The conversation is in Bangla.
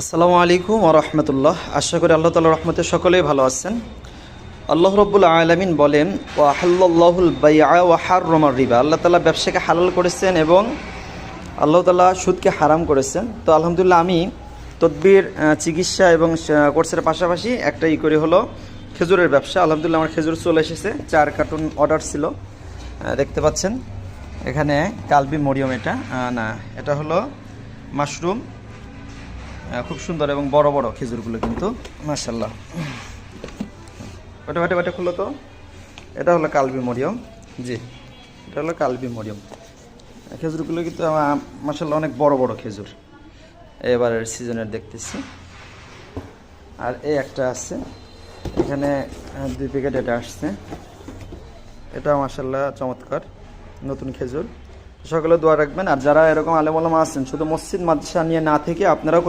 আসসালামু আলাইকুম রহমতুল্লাহ। আশা করি আল্লাহ তালা রহমতে সকলেই ভালো আছেন। আল্লাহ রব্বুল আলমিন বলেন ও আহাল্লাহুল বাইআ ও হার রমার রিবা। আল্লাহ তালা ব্যবসাকে হালাল করেছেন এবং আল্লাহ তালা সুদকে হারাম করেছেন। তো আলহামদুলিল্লাহ আমি তদবির চিকিৎসা এবং কোর্সের পাশাপাশি একটা ই করে হলো খেজুরের ব্যবসা। আলহামদুলিল্লাহ আমার খেজুর চলে এসেছে, চার কার্টুন অর্ডার ছিল। দেখতে পাচ্ছেন, এখানে কালবি মরিয়ম এটা। না, এটা হলো মাশরুম। খুব সুন্দর এবং বড় বড় খেজুরগুলো কিন্তু। মার্শাল্লাহ ওটা ওটা ওটা খুলো তো? এটা হলো কালবি মরিয়ম। জি, এটা হলো কালবি মরিয়ম। খেজুরগুলো কিন্তু মার্শাল্লাহ অনেক বড় বড় খেজুর। এবারের সিজনের দেখতেছি। আর এই একটা আছে। এখানে দুই প্যাকেট এটা আসছে। এটা মার্শাল্লাহ চমৎকার, নতুন খেজুর। সকলে দোয়া রাখবেন। আর যারা এরকম আলেমলামা আছেন, শুধু মসজিদ, মাদ্রাসা নিয়ে না থেকে আপনারাও